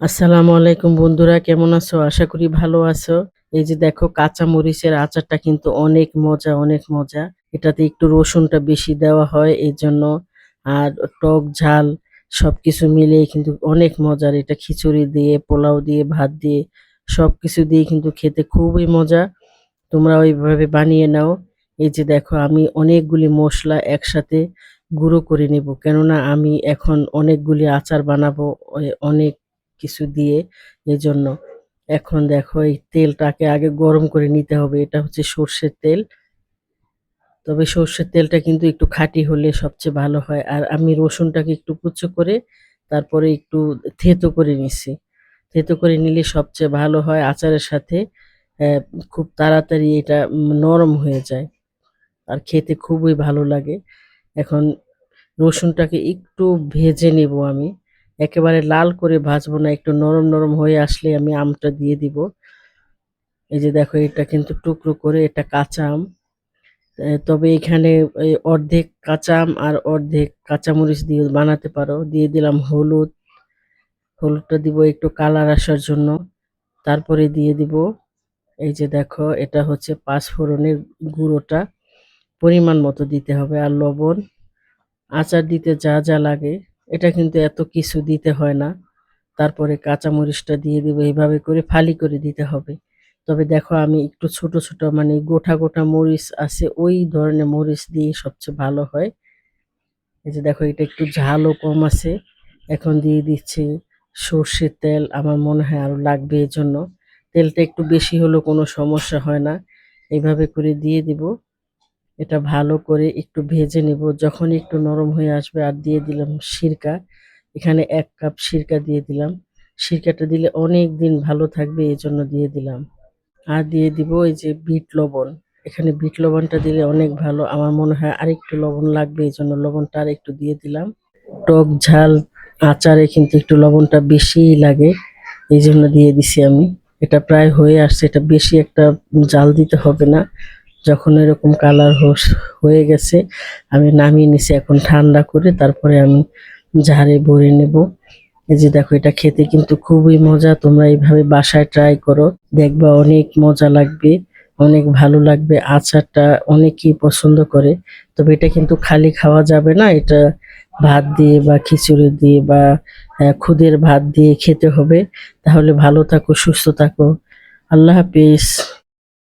আসসালামু আলাইকুম বন্ধুরা, কেমন আছো? আশা করি ভালো আছো। এই যে দেখো কাঁচা মরিচের আচারটা কিন্তু অনেক মজা অনেক মজা। এটাতে একটু রসুনটা বেশি দেওয়া হয়, এই জন্য। আর টক ঝাল, সবকিছু মিলিয়ে কিন্তু অনেক মজার। এটা খিচুড়ি দিয়ে, পোলাও দিয়ে, ভাত দিয়ে, সবকিছু দিয়ে কিন্তু খেতে খুবই মজা। তোমরা ওইভাবে বানিয়ে নাও। এই যে দেখো, আমি অনেকগুলি মশলা একসাথে গুঁড়ো করে নেব। কেননা আমি এখন অনেকগুলি আচার বানাবো অনেক কিছু দিয়ে এজন্য। এখন দেখো এই তেলটাকে আগে গরম করে নিতে হবে, এটা হচ্ছে সর্ষের তেল। তবে সর্ষের তেলটা কিন্তু একটু খাঁটি হলে সবচেয়ে ভালো হয়। আর আমি রসুনটাকে একটু কুচো করে তারপরে একটু থেতো করে নিছি। থেতো করে নিলে সবচেয়ে ভালো হয় আচারের সাথে খুব তাড়াতাড়ি এটা নরম হয়ে যায়। আর খেতে খুবই ভালো লাগে। এখন রসুনটাকে একটু ভেজে নেব আমি। একেবারে লাল করে ভাজবো না, একটু নরম নরম হয়ে আসলে আমি আমটা দিয়ে দিব। এই যে দেখো, এটা কিন্তু টুকরো করে এটা কাঁচা আম। তবে এখানে অর্ধেক কাঁচা আম আর অর্ধেক কাঁচামরিচ দিয়ে বানাতে পারো। দিয়ে দিলাম হলুদ। হলুদটা দিব একটু কালার আসার জন্য। তারপরে দিয়ে দিব, এই যে দেখো, এটা হচ্ছে পাঁচফোড়নের গুঁড়োটা। পরিমাণ মতো দিতে হবে আর লবণ। আচার দিতে যা যা লাগে। এটা কিন্তু এত কিছু দিতে হয় না। তারপরে কাঁচামরিচটা দিয়ে দেবো, এইভাবে করে ফালি করে দিতে হবে। তবে দেখো আমি একটু ছোট ছোট মানে গোটা গোটা মরিচ আছে, ওই ধরনের মরিচ দিয়ে সবচেয়ে ভালো হয়। এই যে দেখো, এটা একটু ঝালও কম আছে। এখন দিয়ে দিচ্ছি সর্ষের তেল, আমার মনে হয় আরও লাগবে এই জন্য তেলটা একটু বেশি হলেও কোনো সমস্যা হয় না। এইভাবে করে দিয়ে দিব। এটা ভালো করে একটু ভেজে নেব। যখন একটু নরম হয়ে আসবে, আর দিয়ে দিলাম সিরকা। এখানে এক কাপ সিরকা দিয়ে দিলাম। সিরকাটা দিলে অনেক দিন ভালো থাকবে এই জন্য দিয়ে দিলাম। আর দিয়ে দিব এই যে বিট লবণ। এখানে বিট লবণটা দিলে অনেক ভালো। আমার মনে হয় আরেকটু লবণ লাগবে এই জন্য লবণটা আর একটু দিয়ে দিলাম। টক ঝাল আচারে কিন্তু একটু লবণটা বেশিই লাগে এই জন্য দিয়ে দিছি আমি। এটা প্রায় হয়ে আসছে। এটা বেশি একটা জাল দিতে হবে না। যখন এরকম কালার হয়ে গেছে, আমি নামিয়ে নিছি এখন ঠান্ডা করে, তারপরে আমি ঝাড়ে ভরে নেব। এই যে দেখো, এটা খেতে কিন্তু খুবই মজা, তোমরা এইভাবে বাসায় ট্রাই করো, দেখবা অনেক মজা লাগবে, অনেক ভালো লাগবে, আচারটা অনেকেই পছন্দ করে, তবে এটা কিন্তু খালি খাওয়া যাবে না, এটা ভাত দিয়ে বা খিচুড়ি দিয়ে বা খুদের ভাত দিয়ে খেতে হবে, তাহলে ভালো থাকো, সুস্থ থাকো, আল্লাহ হাফিজ।